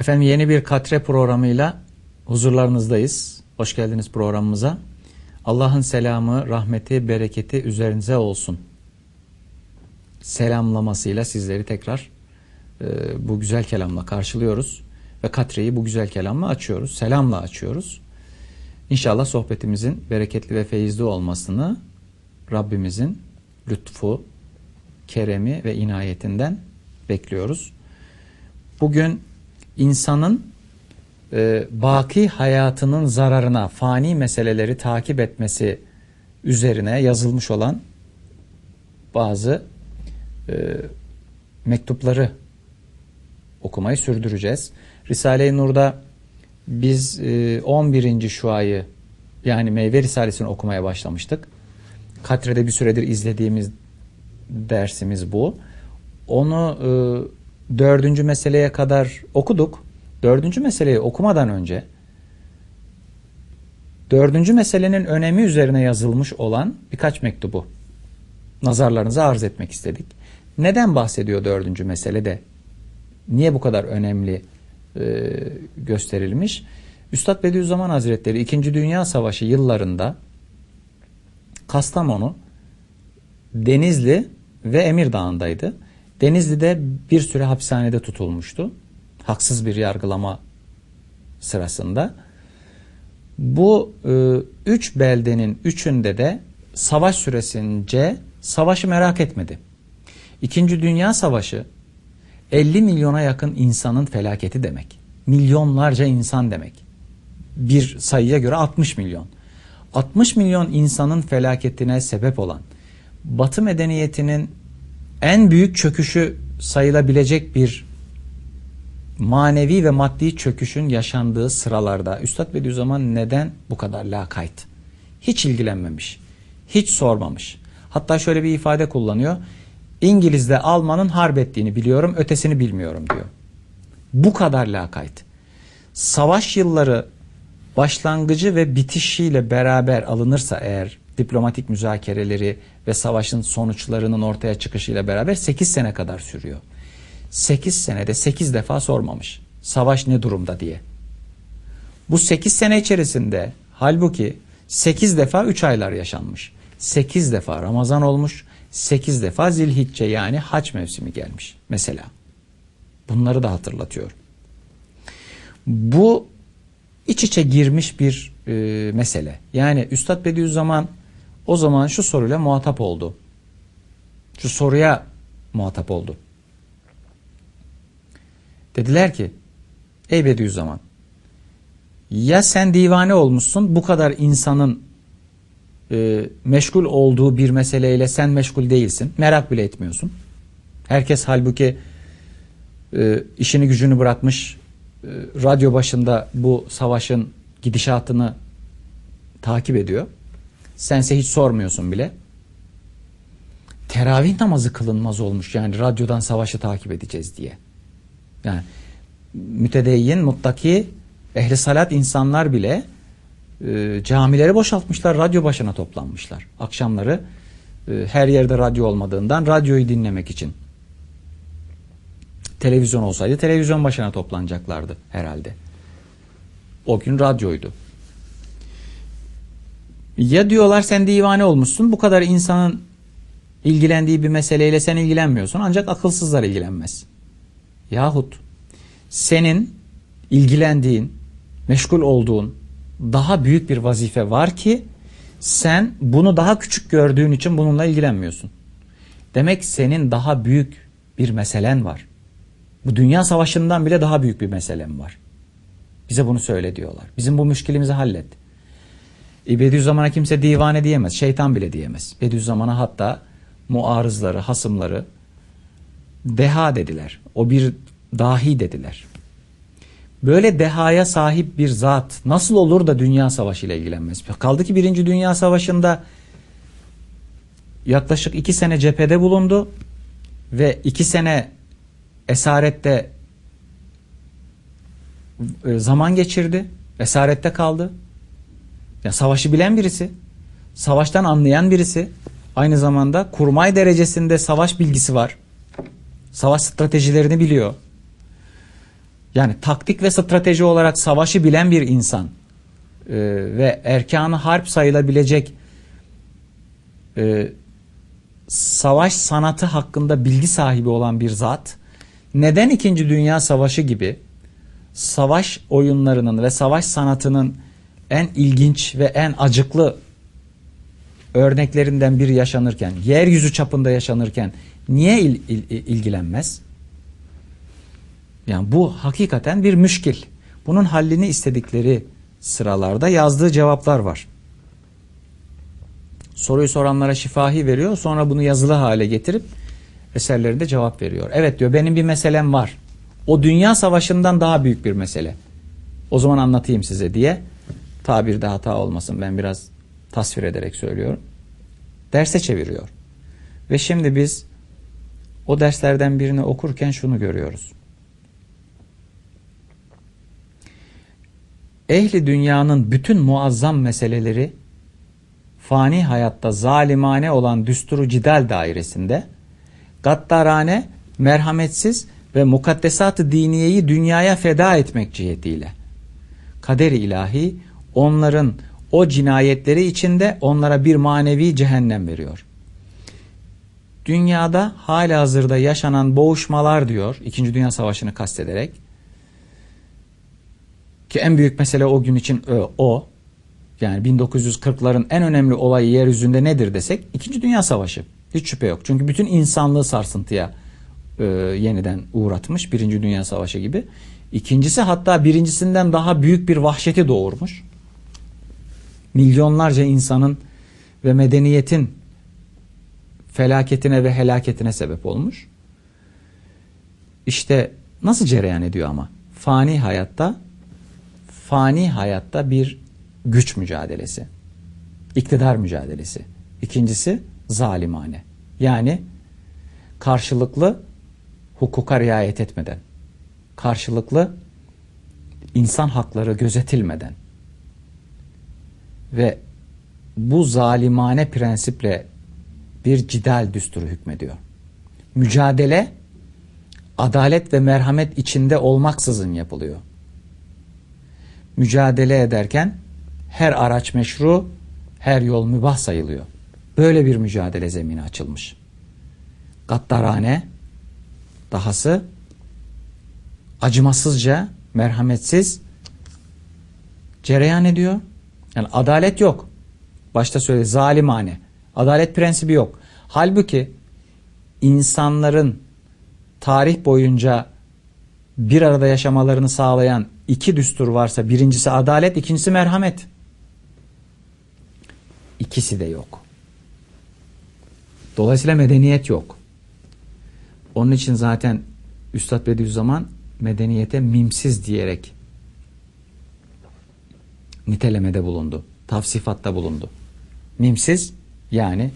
Efendim yeni bir Katre programıyla huzurlarınızdayız. Hoş geldiniz programımıza. Allah'ın selamı, rahmeti, bereketi üzerinize olsun. Selamlamasıyla sizleri tekrar e, bu güzel kelamla karşılıyoruz. Ve Katre'yi bu güzel kelamla açıyoruz. Selamla açıyoruz. İnşallah sohbetimizin bereketli ve feyizli olmasını Rabbimizin lütfu, keremi ve inayetinden bekliyoruz. Bugün insanın e, baki hayatının zararına fani meseleleri takip etmesi üzerine yazılmış olan bazı e, mektupları okumayı sürdüreceğiz. Risale-i Nur'da biz e, 11. şuayı yani Meyve Risalesini okumaya başlamıştık. Katre'de bir süredir izlediğimiz dersimiz bu. Onu e, dördüncü meseleye kadar okuduk. Dördüncü meseleyi okumadan önce dördüncü meselenin önemi üzerine yazılmış olan birkaç mektubu nazarlarınıza arz etmek istedik. Neden bahsediyor dördüncü meselede? Niye bu kadar önemli e, gösterilmiş? Üstad Bediüzzaman Hazretleri 2. Dünya Savaşı yıllarında Kastamonu, Denizli ve Emirdağ'ındaydı. Denizli'de bir süre hapishanede tutulmuştu. Haksız bir yargılama sırasında. Bu e, üç beldenin üçünde de savaş süresince savaşı merak etmedi. İkinci Dünya Savaşı 50 milyona yakın insanın felaketi demek. Milyonlarca insan demek. Bir sayıya göre 60 milyon. 60 milyon insanın felaketine sebep olan Batı medeniyetinin en büyük çöküşü sayılabilecek bir manevi ve maddi çöküşün yaşandığı sıralarda Üstad Bediüzzaman neden bu kadar lakayt? Hiç ilgilenmemiş, hiç sormamış. Hatta şöyle bir ifade kullanıyor. İngiliz'de Alman'ın harp ettiğini biliyorum, ötesini bilmiyorum diyor. Bu kadar lakayt. Savaş yılları başlangıcı ve bitişiyle beraber alınırsa eğer diplomatik müzakereleri ve savaşın sonuçlarının ortaya çıkışıyla beraber 8 sene kadar sürüyor. 8 senede 8 defa sormamış. Savaş ne durumda diye. Bu 8 sene içerisinde halbuki 8 defa 3 aylar yaşanmış. 8 defa Ramazan olmuş. 8 defa Zilhicce yani haç mevsimi gelmiş mesela. Bunları da hatırlatıyor. Bu iç içe girmiş bir e, mesele. Yani Üstad Bediüzzaman o zaman şu soruyla muhatap oldu. Şu soruya muhatap oldu. Dediler ki ey Bediüzzaman ya sen divane olmuşsun bu kadar insanın e, meşgul olduğu bir meseleyle sen meşgul değilsin. Merak bile etmiyorsun. Herkes halbuki e, işini gücünü bırakmış e, radyo başında bu savaşın gidişatını takip ediyor. Sense hiç sormuyorsun bile. Teravih namazı kılınmaz olmuş yani radyodan savaşı takip edeceğiz diye. Yani mütedeyyin, muttaki, ehli salat insanlar bile e, camileri boşaltmışlar, radyo başına toplanmışlar. Akşamları e, her yerde radyo olmadığından radyoyu dinlemek için. Televizyon olsaydı televizyon başına toplanacaklardı herhalde. O gün radyoydu. Ya diyorlar sen divane olmuşsun bu kadar insanın ilgilendiği bir meseleyle sen ilgilenmiyorsun ancak akılsızlar ilgilenmez. Yahut senin ilgilendiğin, meşgul olduğun daha büyük bir vazife var ki sen bunu daha küçük gördüğün için bununla ilgilenmiyorsun. Demek senin daha büyük bir meselen var. Bu dünya savaşından bile daha büyük bir meselem var. Bize bunu söyle diyorlar. Bizim bu müşkilimizi hallet. E, Bediüzzaman'a kimse divane diyemez. Şeytan bile diyemez. Bediüzzaman'a hatta muarızları, hasımları deha dediler. O bir dahi dediler. Böyle dehaya sahip bir zat nasıl olur da dünya savaşı ile ilgilenmez? Kaldı ki birinci dünya savaşında yaklaşık iki sene cephede bulundu ve iki sene esarette e, zaman geçirdi. Esarette kaldı. Ya savaşı bilen birisi, savaştan anlayan birisi, aynı zamanda kurmay derecesinde savaş bilgisi var. Savaş stratejilerini biliyor. Yani taktik ve strateji olarak savaşı bilen bir insan e, ve erkanı harp sayılabilecek e, savaş sanatı hakkında bilgi sahibi olan bir zat neden 2. Dünya Savaşı gibi savaş oyunlarının ve savaş sanatının en ilginç ve en acıklı örneklerinden biri yaşanırken, yeryüzü çapında yaşanırken niye il, il, ilgilenmez? Yani bu hakikaten bir müşkil. Bunun hallini istedikleri sıralarda yazdığı cevaplar var. Soruyu soranlara şifahi veriyor, sonra bunu yazılı hale getirip eserlerinde cevap veriyor. Evet diyor benim bir meselem var. O dünya savaşından daha büyük bir mesele. O zaman anlatayım size diye tabirde hata olmasın ben biraz tasvir ederek söylüyorum. Derse çeviriyor. Ve şimdi biz o derslerden birini okurken şunu görüyoruz. Ehli dünyanın bütün muazzam meseleleri fani hayatta zalimane olan düsturu cidal dairesinde gaddarane, merhametsiz ve mukaddesat-ı diniyeyi dünyaya feda etmek cihetiyle kader ilahi onların o cinayetleri içinde onlara bir manevi cehennem veriyor. Dünyada hala hazırda yaşanan boğuşmalar diyor, İkinci Dünya Savaşı'nı kastederek, ki en büyük mesele o gün için o, yani 1940'ların en önemli olayı yeryüzünde nedir desek, İkinci Dünya Savaşı. Hiç şüphe yok. Çünkü bütün insanlığı sarsıntıya e, yeniden uğratmış, Birinci Dünya Savaşı gibi. İkincisi hatta birincisinden daha büyük bir vahşeti doğurmuş milyonlarca insanın ve medeniyetin felaketine ve helaketine sebep olmuş. İşte nasıl cereyan ediyor ama? Fani hayatta fani hayatta bir güç mücadelesi. iktidar mücadelesi. İkincisi zalimane. Yani karşılıklı hukuka riayet etmeden, karşılıklı insan hakları gözetilmeden, ve bu zalimane prensiple bir cidal düsturu hükmediyor. Mücadele adalet ve merhamet içinde olmaksızın yapılıyor. Mücadele ederken her araç meşru, her yol mübah sayılıyor. Böyle bir mücadele zemini açılmış. Gaddarane, dahası acımasızca, merhametsiz cereyan ediyor yani adalet yok. Başta söyledi zalimane. Adalet prensibi yok. Halbuki insanların tarih boyunca bir arada yaşamalarını sağlayan iki düstur varsa birincisi adalet, ikincisi merhamet. İkisi de yok. Dolayısıyla medeniyet yok. Onun için zaten Üstad Bediüzzaman medeniyete mimsiz diyerek nitelemede bulundu. Tavsifatta bulundu. Mimsiz yani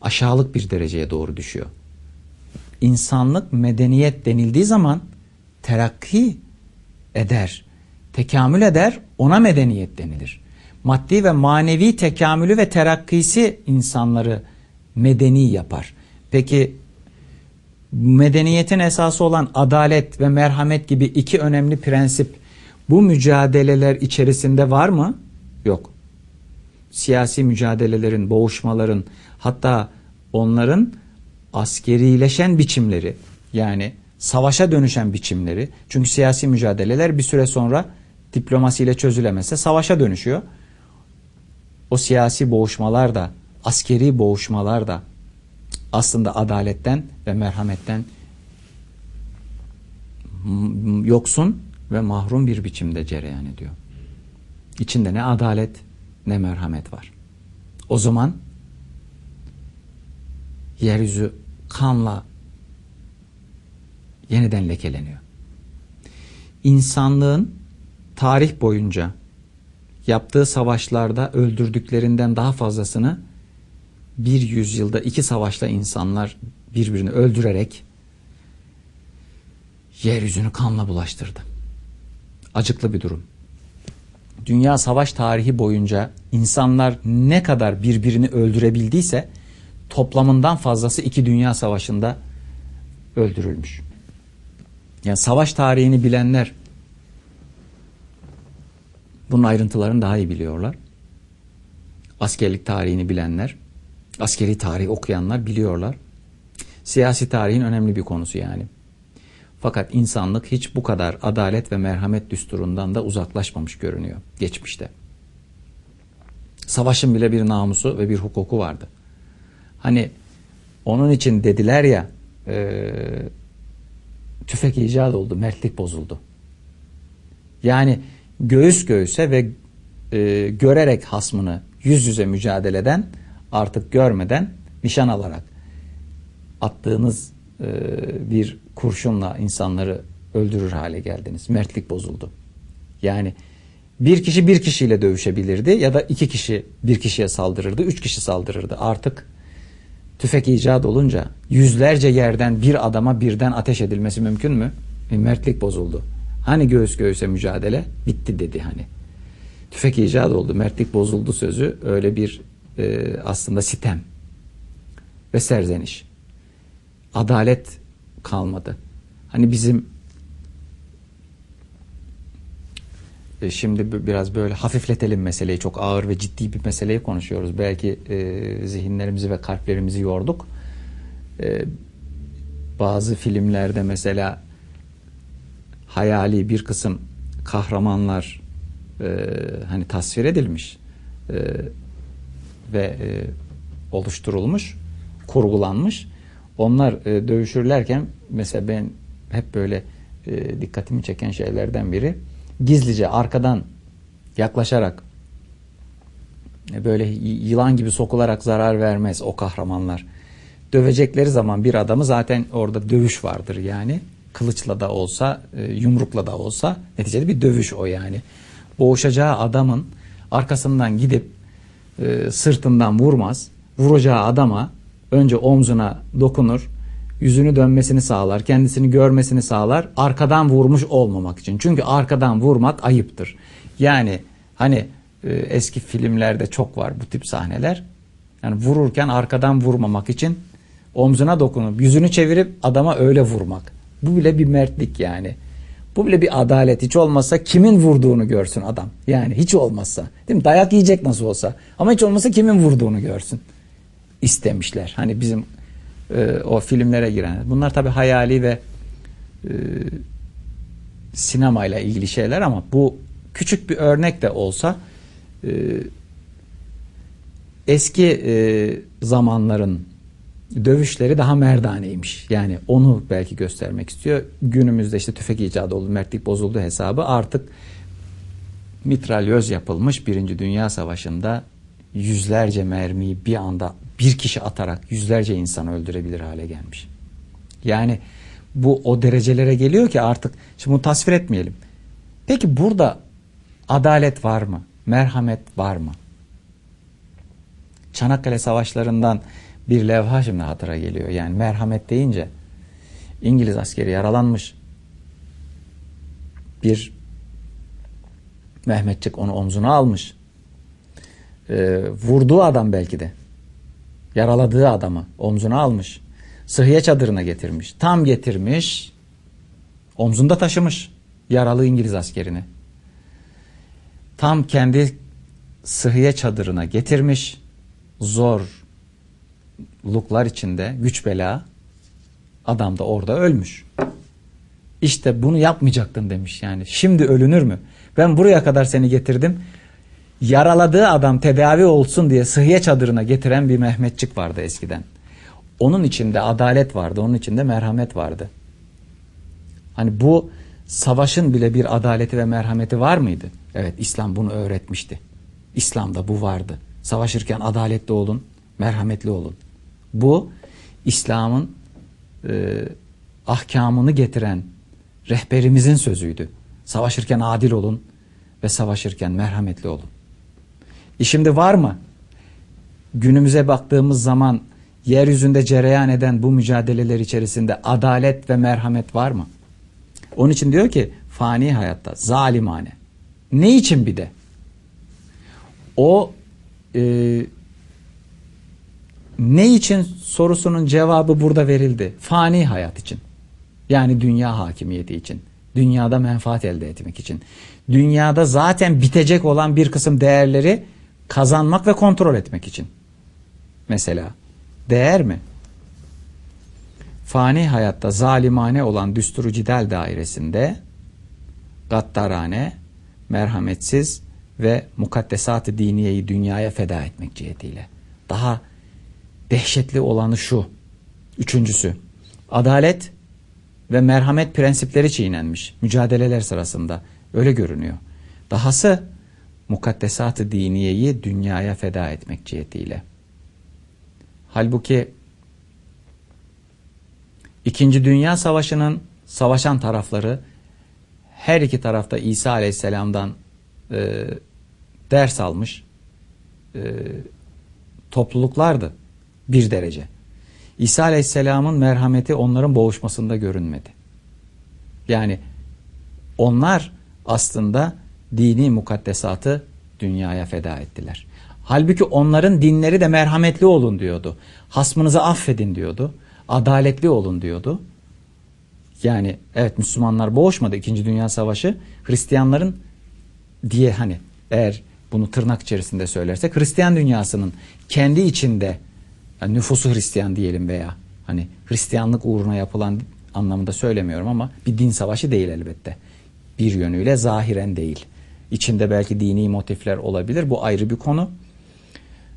aşağılık bir dereceye doğru düşüyor. İnsanlık medeniyet denildiği zaman terakki eder, tekamül eder, ona medeniyet denilir. Maddi ve manevi tekamülü ve terakkisi insanları medeni yapar. Peki medeniyetin esası olan adalet ve merhamet gibi iki önemli prensip bu mücadeleler içerisinde var mı? Yok. Siyasi mücadelelerin, boğuşmaların hatta onların askerileşen biçimleri yani savaşa dönüşen biçimleri çünkü siyasi mücadeleler bir süre sonra diplomasiyle çözülemezse savaşa dönüşüyor. O siyasi boğuşmalar da askeri boğuşmalar da aslında adaletten ve merhametten yoksun ve mahrum bir biçimde cereyan ediyor. İçinde ne adalet ne merhamet var. O zaman yeryüzü kanla yeniden lekeleniyor. İnsanlığın tarih boyunca yaptığı savaşlarda öldürdüklerinden daha fazlasını bir yüzyılda iki savaşla insanlar birbirini öldürerek yeryüzünü kanla bulaştırdı acıklı bir durum. Dünya savaş tarihi boyunca insanlar ne kadar birbirini öldürebildiyse toplamından fazlası iki dünya savaşında öldürülmüş. Yani savaş tarihini bilenler bunun ayrıntılarını daha iyi biliyorlar. Askerlik tarihini bilenler, askeri tarih okuyanlar biliyorlar. Siyasi tarihin önemli bir konusu yani. Fakat insanlık hiç bu kadar adalet ve merhamet düsturundan da uzaklaşmamış görünüyor geçmişte. Savaşın bile bir namusu ve bir hukuku vardı. Hani onun için dediler ya e, tüfek icat oldu, mertlik bozuldu. Yani göğüs göğüse ve e, görerek hasmını yüz yüze mücadeleden artık görmeden nişan alarak attığınız e, bir kurşunla insanları öldürür hale geldiniz. Mertlik bozuldu. Yani bir kişi bir kişiyle dövüşebilirdi ya da iki kişi bir kişiye saldırırdı, üç kişi saldırırdı. Artık tüfek icat olunca yüzlerce yerden bir adama birden ateş edilmesi mümkün mü? E, mertlik bozuldu. Hani göğüs göğüse mücadele bitti dedi hani. Tüfek icat oldu, mertlik bozuldu sözü öyle bir e, aslında sitem ve serzeniş. Adalet kalmadı. Hani bizim e, şimdi biraz böyle hafifletelim meseleyi çok ağır ve ciddi bir meseleyi konuşuyoruz. Belki e, zihinlerimizi ve kalplerimizi yorduk. E, bazı filmlerde mesela hayali bir kısım kahramanlar e, hani tasvir edilmiş e, ve e, oluşturulmuş, kurgulanmış. Onlar e, dövüşürlerken mesela ben hep böyle e, dikkatimi çeken şeylerden biri gizlice arkadan yaklaşarak e, böyle yılan gibi sokularak zarar vermez o kahramanlar. Dövecekleri zaman bir adamı zaten orada dövüş vardır yani. Kılıçla da olsa, e, yumrukla da olsa neticede bir dövüş o yani. Boğuşacağı adamın arkasından gidip e, sırtından vurmaz. Vuracağı adama önce omzuna dokunur, yüzünü dönmesini sağlar, kendisini görmesini sağlar, arkadan vurmuş olmamak için. Çünkü arkadan vurmak ayıptır. Yani hani e, eski filmlerde çok var bu tip sahneler. Yani vururken arkadan vurmamak için omzuna dokunup yüzünü çevirip adama öyle vurmak. Bu bile bir mertlik yani. Bu bile bir adalet. Hiç olmazsa kimin vurduğunu görsün adam. Yani hiç olmazsa. Değil mi? Dayak yiyecek nasıl olsa. Ama hiç olmazsa kimin vurduğunu görsün. İstemişler. Hani bizim e, o filmlere giren. Bunlar tabi hayali ve e, sinemayla ilgili şeyler ama bu küçük bir örnek de olsa e, eski e, zamanların dövüşleri daha merdaneymiş. Yani onu belki göstermek istiyor. Günümüzde işte tüfek icadı oldu, mertlik bozuldu hesabı artık mitralyöz yapılmış Birinci Dünya Savaşı'nda yüzlerce mermiyi bir anda bir kişi atarak yüzlerce insanı öldürebilir hale gelmiş. Yani bu o derecelere geliyor ki artık şimdi bunu tasvir etmeyelim. Peki burada adalet var mı? Merhamet var mı? Çanakkale savaşlarından bir levha şimdi hatıra geliyor. Yani merhamet deyince İngiliz askeri yaralanmış. Bir Mehmetçik onu omzuna almış. Ee, vurduğu adam belki de yaraladığı adamı omzuna almış. Sıhhiye çadırına getirmiş. Tam getirmiş. Omzunda taşımış yaralı İngiliz askerini. Tam kendi sıhhiye çadırına getirmiş. Zorluklar içinde güç bela adam da orada ölmüş. İşte bunu yapmayacaktın demiş yani. Şimdi ölünür mü? Ben buraya kadar seni getirdim yaraladığı adam tedavi olsun diye sıhhiye çadırına getiren bir Mehmetçik vardı eskiden. Onun içinde adalet vardı, onun içinde merhamet vardı. Hani bu savaşın bile bir adaleti ve merhameti var mıydı? Evet İslam bunu öğretmişti. İslam'da bu vardı. Savaşırken adaletli olun, merhametli olun. Bu İslam'ın e, ahkamını getiren rehberimizin sözüydü. Savaşırken adil olun ve savaşırken merhametli olun. E şimdi var mı? Günümüze baktığımız zaman yeryüzünde cereyan eden bu mücadeleler içerisinde adalet ve merhamet var mı? Onun için diyor ki fani hayatta zalimane. Ne için bir de? O e, ne için sorusunun cevabı burada verildi. Fani hayat için. Yani dünya hakimiyeti için. Dünyada menfaat elde etmek için. Dünyada zaten bitecek olan bir kısım değerleri kazanmak ve kontrol etmek için. Mesela değer mi? Fani hayatta zalimane olan düsturu cidal dairesinde gaddarane, merhametsiz ve mukaddesat-ı diniyeyi dünyaya feda etmek cihetiyle. Daha dehşetli olanı şu. Üçüncüsü. Adalet ve merhamet prensipleri çiğnenmiş mücadeleler sırasında. Öyle görünüyor. Dahası mukaddesat-ı diniyeyi dünyaya feda etmek cihetiyle. Halbuki İkinci Dünya Savaşı'nın savaşan tarafları her iki tarafta İsa Aleyhisselam'dan e, ders almış e, topluluklardı bir derece. İsa Aleyhisselam'ın merhameti onların boğuşmasında görünmedi. Yani onlar aslında dini mukaddesatı dünyaya feda ettiler. Halbuki onların dinleri de merhametli olun diyordu. Hasmınızı affedin diyordu. Adaletli olun diyordu. Yani evet Müslümanlar boğuşmadı 2. Dünya Savaşı. Hristiyanların diye hani eğer bunu tırnak içerisinde söylersek Hristiyan dünyasının kendi içinde yani nüfusu Hristiyan diyelim veya hani Hristiyanlık uğruna yapılan anlamında söylemiyorum ama bir din savaşı değil elbette. Bir yönüyle zahiren değil. İçinde belki dini motifler olabilir. Bu ayrı bir konu.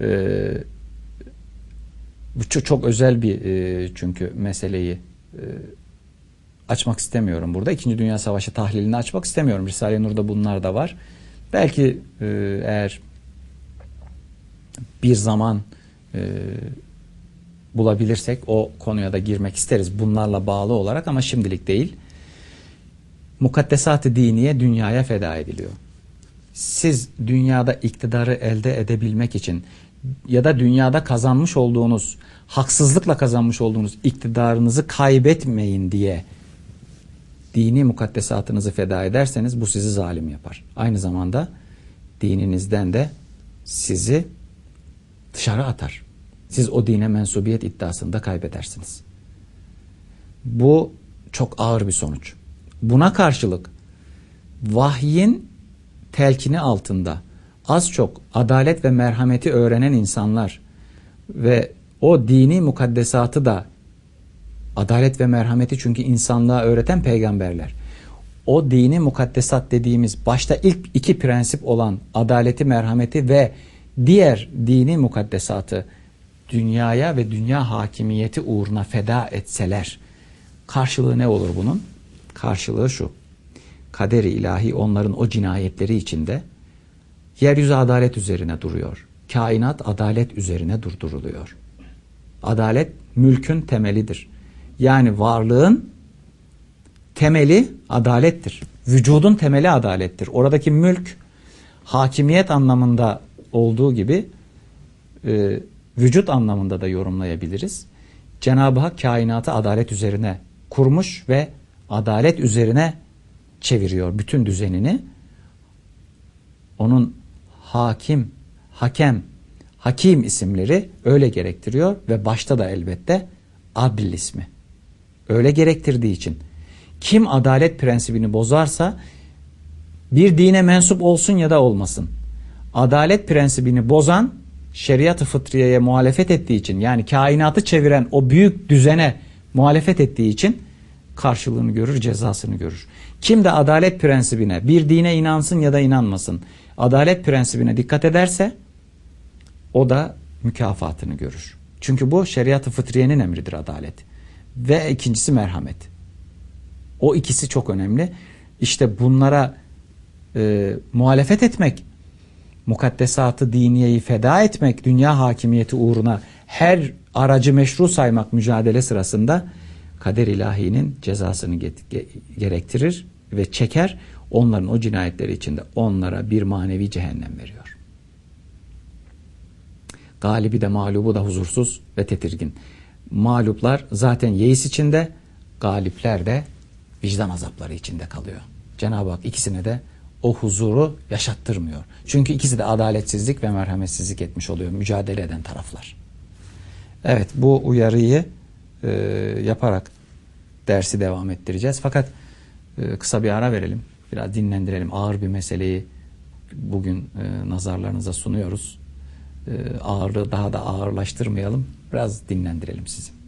Ee, bu çok, çok özel bir e, çünkü meseleyi e, açmak istemiyorum burada. İkinci Dünya Savaşı tahlilini açmak istemiyorum. Risale-i Nur'da bunlar da var. Belki e, eğer bir zaman e, bulabilirsek o konuya da girmek isteriz bunlarla bağlı olarak ama şimdilik değil. Mukaddesat-ı diniye dünyaya feda ediliyor. Siz dünyada iktidarı elde edebilmek için ya da dünyada kazanmış olduğunuz, haksızlıkla kazanmış olduğunuz iktidarınızı kaybetmeyin diye dini mukaddesatınızı feda ederseniz bu sizi zalim yapar. Aynı zamanda dininizden de sizi dışarı atar. Siz o dine mensubiyet iddiasında kaybedersiniz. Bu çok ağır bir sonuç. Buna karşılık vahyin telkini altında az çok adalet ve merhameti öğrenen insanlar ve o dini mukaddesatı da adalet ve merhameti çünkü insanlığa öğreten peygamberler. O dini mukaddesat dediğimiz başta ilk iki prensip olan adaleti, merhameti ve diğer dini mukaddesatı dünyaya ve dünya hakimiyeti uğruna feda etseler karşılığı ne olur bunun? Karşılığı şu. Kaderi ilahi onların o cinayetleri içinde yeryüzü adalet üzerine duruyor. Kainat adalet üzerine durduruluyor. Adalet mülkün temelidir. Yani varlığın temeli adalettir. Vücudun temeli adalettir. Oradaki mülk hakimiyet anlamında olduğu gibi e, vücut anlamında da yorumlayabiliriz. Cenab-ı Hak kainatı adalet üzerine kurmuş ve adalet üzerine çeviriyor bütün düzenini. Onun hakim, hakem, hakim isimleri öyle gerektiriyor ve başta da elbette adil ismi. Öyle gerektirdiği için kim adalet prensibini bozarsa bir dine mensup olsun ya da olmasın. Adalet prensibini bozan şeriat-ı fıtriyeye muhalefet ettiği için yani kainatı çeviren o büyük düzene muhalefet ettiği için karşılığını görür, cezasını görür. Kim de adalet prensibine bir dine inansın ya da inanmasın adalet prensibine dikkat ederse o da mükafatını görür. Çünkü bu şeriat-ı fıtriyenin emridir adalet. Ve ikincisi merhamet. O ikisi çok önemli. İşte bunlara e, muhalefet etmek, mukaddesatı diniyeyi feda etmek, dünya hakimiyeti uğruna her aracı meşru saymak mücadele sırasında kader ilahinin cezasını gerektirir ve çeker. Onların o cinayetleri içinde onlara bir manevi cehennem veriyor. Galibi de mağlubu da huzursuz ve tetirgin. Mağluplar zaten yeis içinde, galipler de vicdan azapları içinde kalıyor. Cenab-ı Hak ikisine de o huzuru yaşattırmıyor. Çünkü ikisi de adaletsizlik ve merhametsizlik etmiş oluyor mücadele eden taraflar. Evet bu uyarıyı e, yaparak dersi devam ettireceğiz. Fakat e, kısa bir ara verelim. Biraz dinlendirelim. Ağır bir meseleyi bugün e, nazarlarınıza sunuyoruz. E, ağırlığı daha da ağırlaştırmayalım. Biraz dinlendirelim sizi.